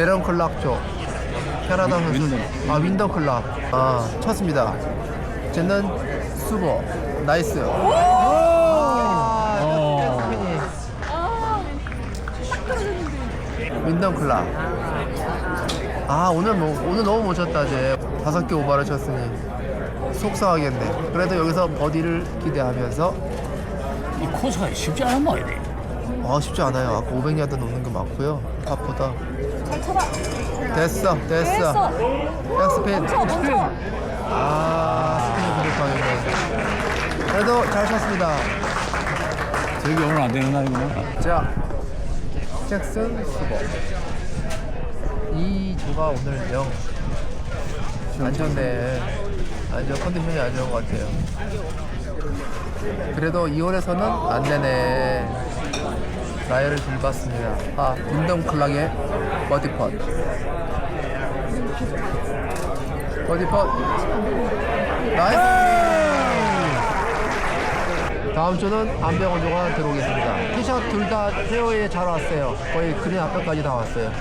데런 클락 쪽 캐나다 선수 윈던. 아 윈더 클락. 아 쳤습니다. 쟤는 수보 나이스. 아, 어. 스피니. 윈더 클락. 아 오늘 뭐 오늘 너무 못 쳤다 쟤 다섯 개 오버를 쳤으니 속상하겠네. 그래도 여기서 버디를 기대하면서. 이 코스가 쉽지 않은 모양이네. 아 쉽지 않아요. 아까 500야드 넘는 게 많고요. 팝보다 잘 쳐봐. 됐어. 됐어. 됐어. 백스핀 멈춰. 아 스피드 부족하겠네. 그래도 잘 쳤습니다. 저기 오늘 안 되는 날이구나. 자 잭슨 수버 이 조가 오늘 영 안 좋네. 안 좋아 컨디션이 안 좋은 것 같아요. 그래도 2홀에서는 안 되네. 라이어를 들봤습니다. 아 윈덤 클락의 버디펀 버디펀 나이스 다음 주는 안병원 조가 들어오겠습니다. 티샷 둘다 페어웨이에 잘 왔어요. 거의 그린 앞에까지 다 왔어요.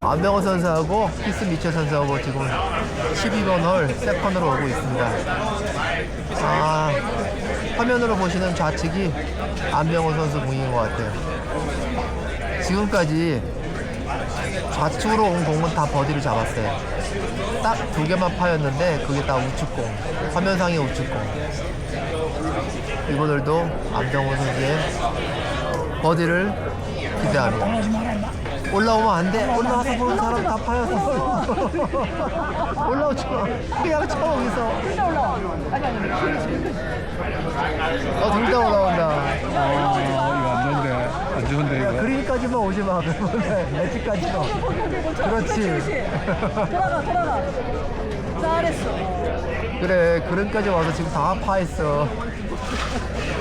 안병원 선수하고 키스 미첼 선수하고 지금 12번 홀 세컨으로 오고 있습니다. 아, 화면으로 보시는 좌측이 안병원 선수 공인 것 같아요. 지금까지 좌측으로 온 공은 다 버디를 잡았어요. 딱 두 개만 파였는데 그게 다 우측공. 화면상의 우측공. 이분들도 안병호 선수의 버디를 기대합니다. 올라오면 안 돼. 올라와서 보는 사람 다 파였어. 올라오지 마. 그냥 쳐 아니. 어, 둘 다 올라온다. 아, 이거 안 좋은데. 안 좋은데, 이거. 그린까지만 오지 마. 그러면 엣지까지만. 그렇지. 돌아가 돌아가. 잘했어. 그래, 그린까지 와서 지금 다 파했어.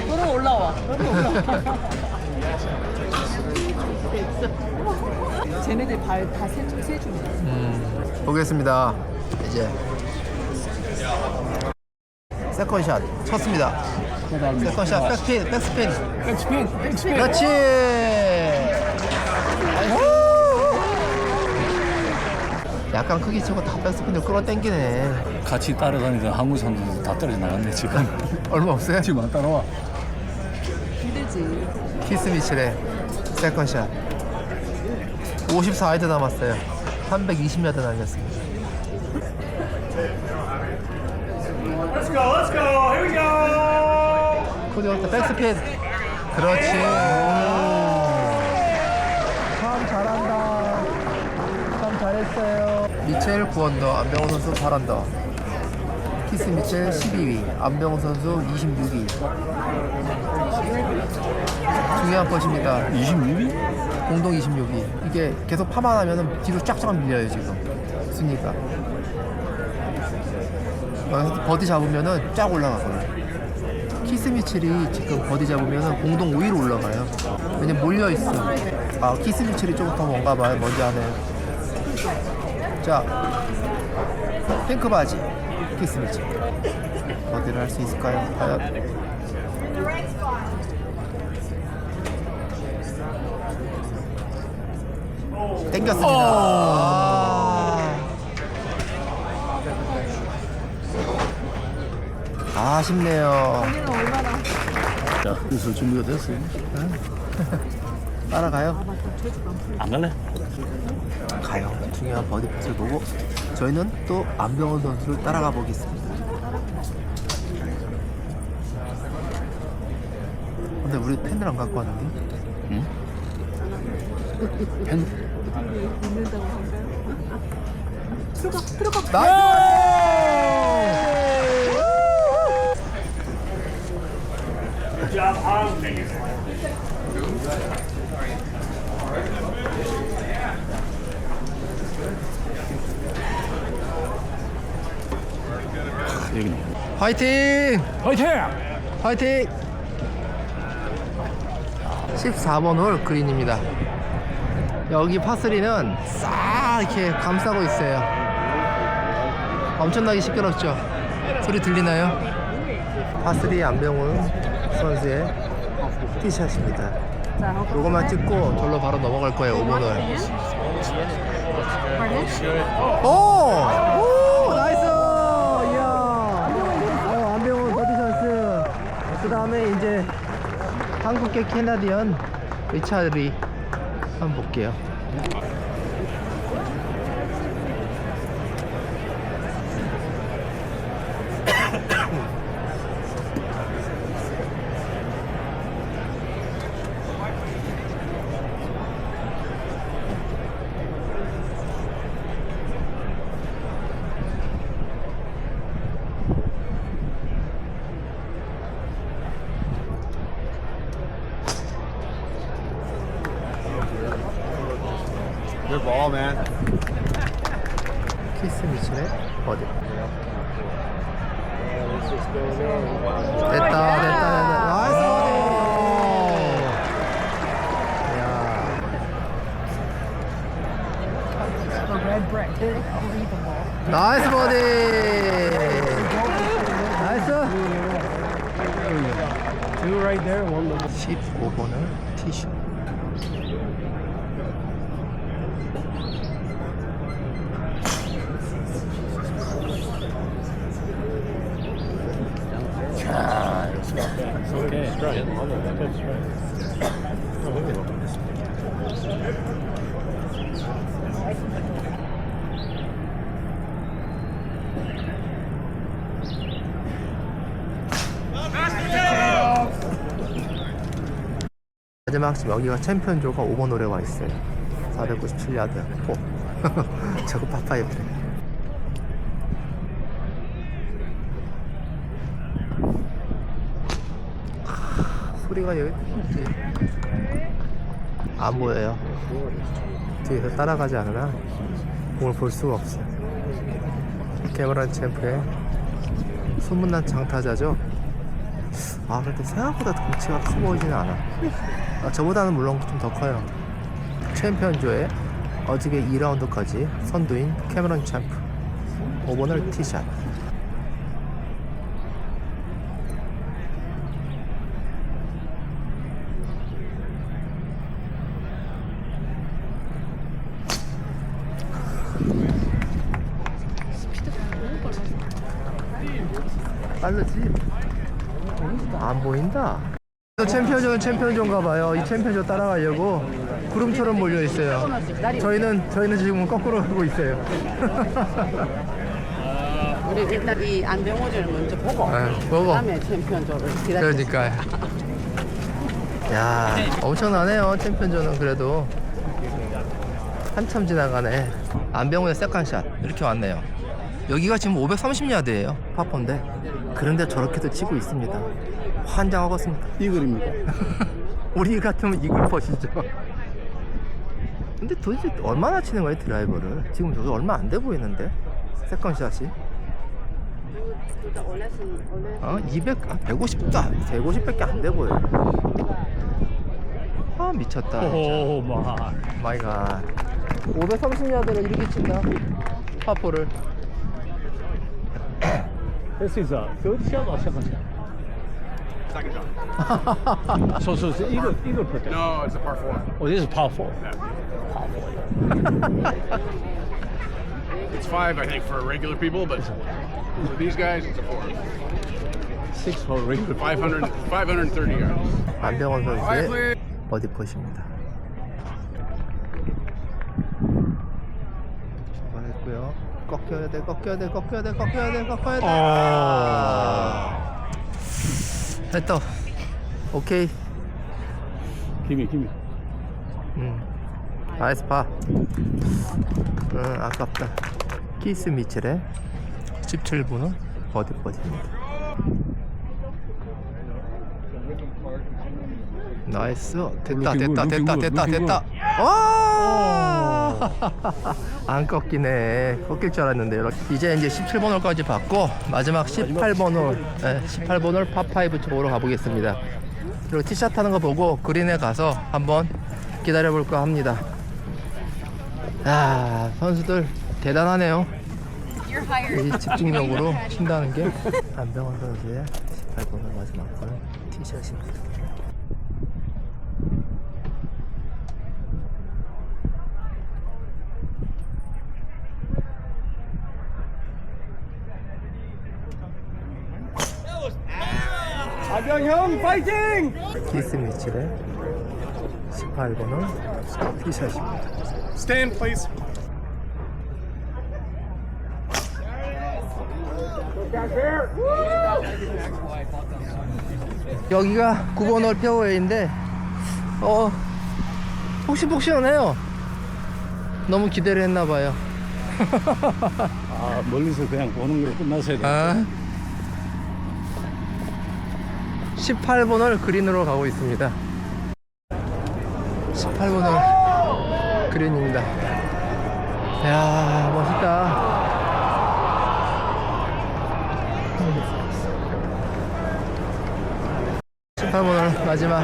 너는 올라와. 너는 올라와. 쟤네들 발다세 세줍니다. 음, 보겠습니다. 이제 세컨샷 쳤습니다. 세컨샷 백스핀, 백스핀. 백스핀, 백스핀. 그렇지. 약간 크게 치고 다 백스핀을 끌어당기네. 같이 따라다니던 한국 선수들 다 떨어져 나갔네, 지금. 얼마 없어요? 지금 안 따라와. 힘들지. 키스 미첼의 세컨샷. 54야드 남았어요. 320야드 날렸습니다. Let's go, let's go. Go. 코디부터 백스핀. 그렇지. 참 잘한다. 참 잘했어요. 미첼 9언더, 안병호 선수 8언더. 키스 미첼 12위, 안병호 선수 26위. 중요한 것입니다. 26위? 공동 26위. 이게 계속 파만 하면 뒤로 쫙쫙 밀려요, 지금. 순위가. 여기서 버디 잡으면은 쫙 올라가거든요. 키스 미첼이 지금 버디 잡으면은 공동 5위로 올라가요. 왜냐면 몰려 있어. 아, 키스 미첼이 조금 더 뭔가 봐요. 먼저 하네요. 자, 핑크 바지. 키스 미첼. 버디를 할 수 있을까요? 과연? 땡겼습니다. 아쉽네요. 얘는 얼마나 자, 그래서 준비가 됐어요. 따라가요. 안 갈래? 가요. 중요한 버디 팟을 보고 저희는 또 안병원 선수를 따라가 보겠습니다. 근데 우리 펜을 안 갖고 왔는데? 응? 펜? 있는다고 한가요? 들어가 들어가. 나이스! Job, Hans. 여기네. 화이팅! 화이팅! 화이팅! 14번 홀 그린입니다. 여기 파3는 싹 이렇게 감싸고 있어요. 엄청나게 시끄럽죠? 소리 들리나요? 파3 안병훈 선수의 티샷입니다. 요거만 찍고 절로 바로 넘어갈 거예요 5번을 오! 오! 나이스! 이야! 어, 안병호 버디션스 그 다음에 이제 한국계 캐나디언 리차리 한번 볼게요 키스 미칠의 버디 됐다 됐다 됐다. 나이스 나이스 버디. 나이스. Two right there, one little. 15번을 티슈 Okay. Strike. Good strike. 마지막 지금 여기가 챔피언조가 5번 홀에 와 있어요 497야드 포 저거 파파이브 소리가 여기 안 보여요. 뒤에서 따라가지 않으나 공을 볼 수가 없어. 캐머런 챔프의 소문난 장타자죠? 아 근데 생각보다 덩치가 커 보이지는 않아. 아, 저보다는 물론 좀 더 커요. 챔피언조의 어저께 2라운드까지 선두인 캐머런 챔프. 5번을 티샷 빠르지? 안 보인다. 챔피언존은 챔피언존가 봐요. 이 챔피언존 따라가려고 구름처럼 몰려 있어요. 저희는 저희는 지금 거꾸로 가고 있어요. 우리 일단 이 안병호를 먼저 보고 네, 보고. 그다음에 챔피언조를 기다려. 그러니까. 야, 엄청나네요. 챔피언존은 그래도 한참 지나가네. 안병호의 세컨샷 이렇게 왔네요. 여기가 지금 530야드예요. 파폰데 그런데 저렇게도 치고 있습니다. 환장하겠습니다. 이글입니까? 우리 같으면 이걸 버시죠. 근데 도대체 얼마나 치는 거예요 드라이버를? 지금 저도 얼마 안 돼 보이는데 세컨샷이 어 200, 아 150도 150밖에 안 돼 보여. 아 미쳤다. 오. 마이 갓. 530야드를 이렇게 친다. 파포를. This is a good shot or second shot? Second shot. So, so it's eagle, eagle putt. No, it's a par four. Oh, this is par four. It's five, I think, for regular people, but for these guys, it's a four. Six for regular. 500, 530 yards. 안병원 선수의 버디 컷입니다. 출발했고요. 꺾여야 돼, 꺾여야 돼, 꺾여야 돼, 꺾여야 돼, 꺾여야 돼. 아. 됐다. 오케이. Gimme, gimme. 음. 나이스 파. 음, 아깝다. 키스 미첼의 17분은 버디 버디입니다. 나이스. 됐다, 됐다, 됐다, 됐다, 됐다. 와! 안 꺾이네. 꺾일 줄 알았는데. 이렇게. 이제 이제 17번 홀까지 봤고, 마지막 18번 홀, 네, 18번 홀 파5 쪽으로 가보겠습니다. 그리고 티샷 하는 거 보고 그린에 가서 한번 기다려 볼까 합니다. 아, 선수들 대단하네요. 이 집중력으로 친다는 게 안병원 선수의 18번을 마지막 번 티샷입니다. 형 파이팅! 키스 미칠의 18번은 티샷입니다. Stand, please. 여기가 9번 홀 페어웨이인데 어 폭신폭신하네요. 너무 기대를 했나봐요. 아, 멀리서 그냥 보는 걸로 끝났어야 돼. 아. 18번 홀 그린으로 가고 있습니다. 18번 홀 그린입니다. 야 멋있다. 음. 18번 홀 마지막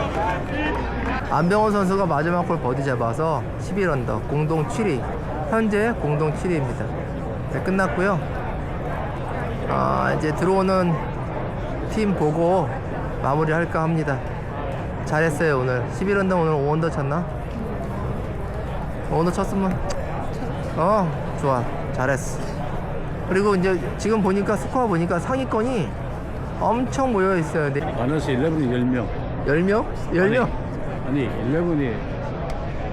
안병호 선수가 마지막 홀 버디 잡아서 11언더 공동 7위 현재 공동 7위입니다. 네, 끝났고요. 아, 이제 들어오는 팀 보고 마무리 할까 합니다. 잘했어요, 오늘. 11언더 오늘 5언더 쳤나? 5언더 쳤으면, 어, 좋아. 잘했어. 그리고 이제 지금 보니까 스코어 보니까 상위권이 엄청 모여 있어요. 네. 마너스 11이 10명. 10명? 10명? 아니, 11이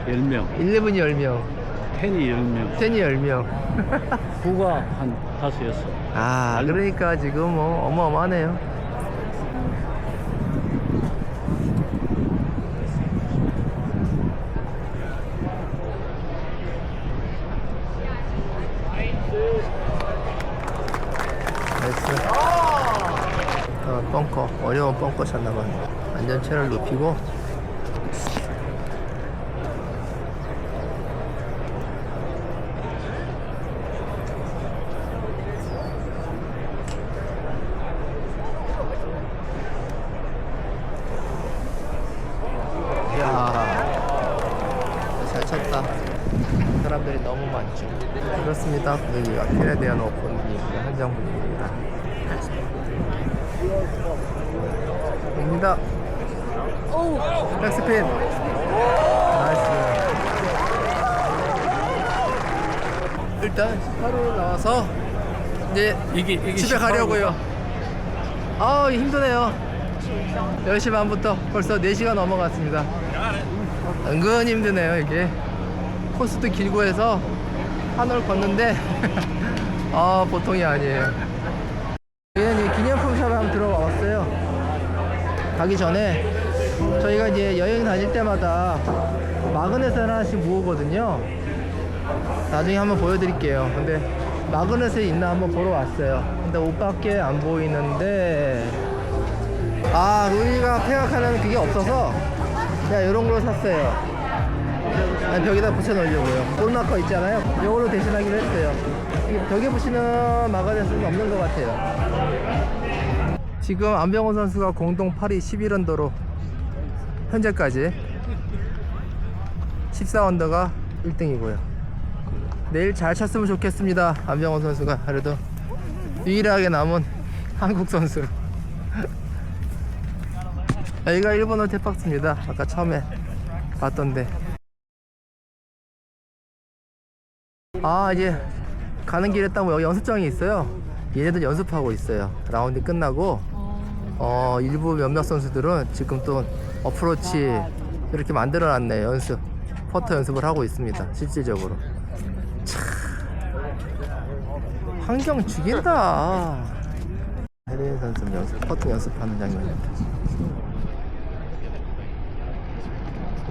10명. 11이 10명. 10이 10명. 10이 10명. 9가 한 5였어. 아, 그러니까 지금 뭐 어마어마하네요. 나이스. 어, 어려운 벙커 쳤나봐요. 안전체를 높이고. 쳤다. 사람들이 너무 많죠. 그렇습니다. 여기가 캐나디안 오픈이 한정분입니다. 옵니다. 오! 백스핀! 나이스. 일단 18호 나와서 이제 이게, 이게 집에 가려고요. 아 힘드네요. 10시 반부터 벌써 4시가 넘어갔습니다. 은근 힘드네요, 이게. 코스도 길고 해서 한올 걷는데, 아, 보통이 아니에요. 여기는 이 기념품 샵에 한번 들어와 봤어요. 가기 전에 저희가 이제 여행 다닐 때마다 마그넷을 하나씩 모으거든요. 나중에 한번 보여드릴게요. 근데 마그넷에 있나 한번 보러 왔어요. 근데 옷밖에 안 보이는데 아 우리가 생각하는 그게 없어서 그냥 이런 걸로 샀어요. 아니, 벽에다 붙여놓으려고요. 볼마커 있잖아요. 이걸로 대신하기로 했어요. 벽에 붙이는 마그넷은 없는 것 같아요. 지금 안병호 선수가 공동 8위 11언더로 현재까지 14언더가 1등이고요. 내일 잘 쳤으면 좋겠습니다. 안병호 선수가 그래도 유일하게 남은 한국 선수. 여기가 일본어 테박스입니다. 아까 처음에 봤던데. 아 이제 가는 길에 딱 여기 연습장이 있어요. 얘네들 연습하고 있어요. 라운드 끝나고 어 일부 몇몇 선수들은 지금 또 어프로치 이렇게 만들어 놨네 연습 퍼터 연습을 하고 있습니다. 실질적으로. 참 환경 죽인다. 해리인 선수 연습 퍼터 연습하는 장면입니다.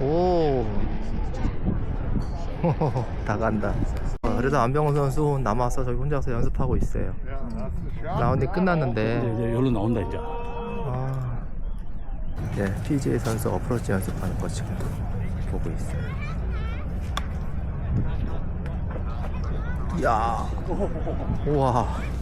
오. 다 간다. 어, 그래도 안병호 선수 남아서 저기 혼자서 연습하고 있어요. 라운드 끝났는데. 이제, 여기로 나온다, 이제. 아. 네, PJ 선수 어프로치 연습하는 거 지금 보고 있어요. 야, 우와.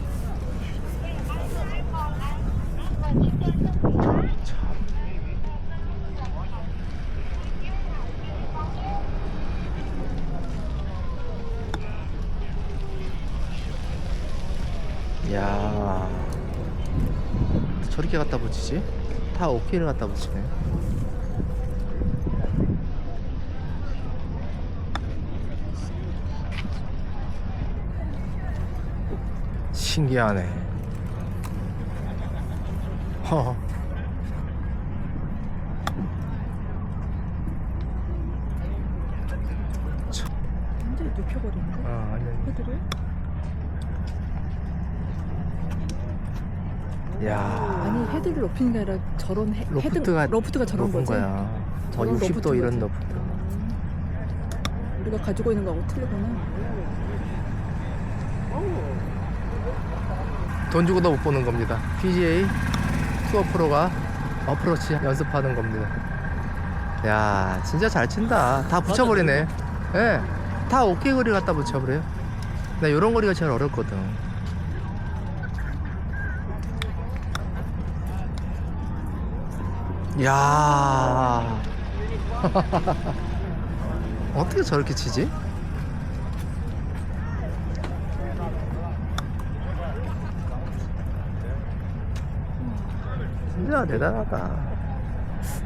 어떻게 갖다 붙이지? 다 어깨를 갖다 붙이네. 신기하네. 허. 완전 눕혀버리는 거? 아, 아니, 아니. 헤드를? 야 아니 헤드를 높이는 게 아니라 저런 헤, 로프트가 헤드, 로프트가 저런 높은 거지? 거야. 어, 저런 60도 로프트 이런 거지. 로프트. 음. 우리가 가지고 있는 거하고 틀리구나 돈 주고도 못 보는 겁니다. PGA 투어 프로가 어프로치 연습하는 겁니다. 야, 진짜 잘 친다. 다 붙여버리네. 예. 다 오케이 거리 갖다 붙여버려요. 나 이런 거리가 제일 어렵거든. 야. 어떻게 저렇게 치지? 진짜 대단하다.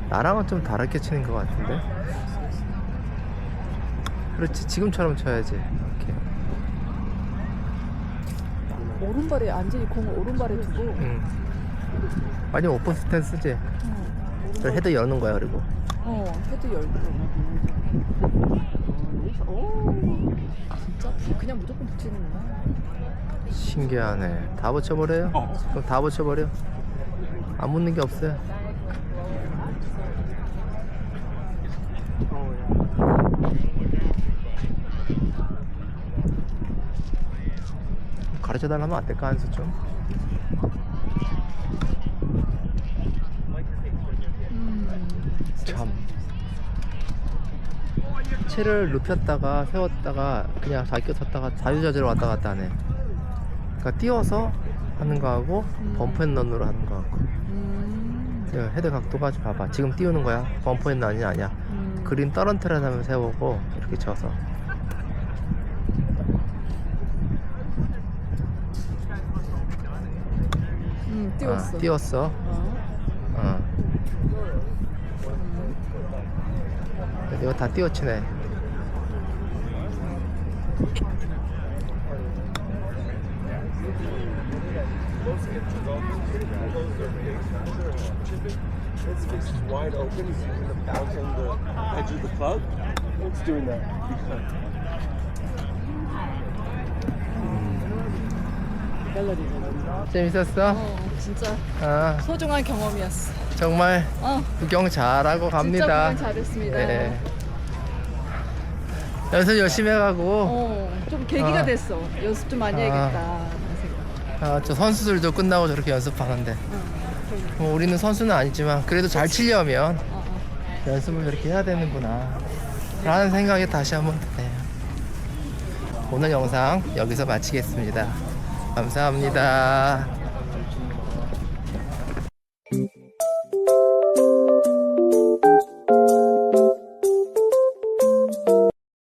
나랑은 좀 다르게 치는 것 같은데. 그렇지, 지금처럼 쳐야지. 이렇게. 오른발에 완전히 공을 오른발에 두고 응. 많이 오픈 스탠스지. 저 헤드 여는 거야 그리고. 어 헤드 열고 오 진짜 부- 그냥 무조건 붙이는구나 신기하네. 다 붙여버려요? 그럼 다 붙여버려. 안 붙는 게 없어요. 가르쳐 달라면 안 될까 한수 좀? 참 채를 눕혔다가 세웠다가 그냥 자기 섰다가 자유자재로 왔다 갔다 하네. 그러니까 띄워서 하는 거하고 범프앤런으로 하는 거하고. 음, 지금 헤드 각도가 좀 봐봐. 지금 띄우는 거야. 범프앤런이 아니야. 음. 그린 떨어뜨려 하면 세우고 이렇게 쳐서. 음 띄웠어. 아, 띄웠어. 어. 어. 이거 다 띄워치네 It's wide open. He's using the bounce on the edge of the club. It's doing that. 재밌었어? 어 진짜 아, 소중한 경험이었어 정말 어 구경 잘하고 진짜 갑니다 구경 잘했습니다 네. 연습 열심히 해가고. 어 좀 계기가 아. 됐어. 연습 좀 많이 아. 해야겠다 생각. 아, 저 선수들도 끝나고 저렇게 연습하는데. 뭐 우리는 선수는 아니지만 그래도 잘 치려면 어, 어. 연습을 저렇게 해야 되는구나. 라는 생각이 다시 한번 드네요. 오늘 영상 여기서 마치겠습니다. 감사합니다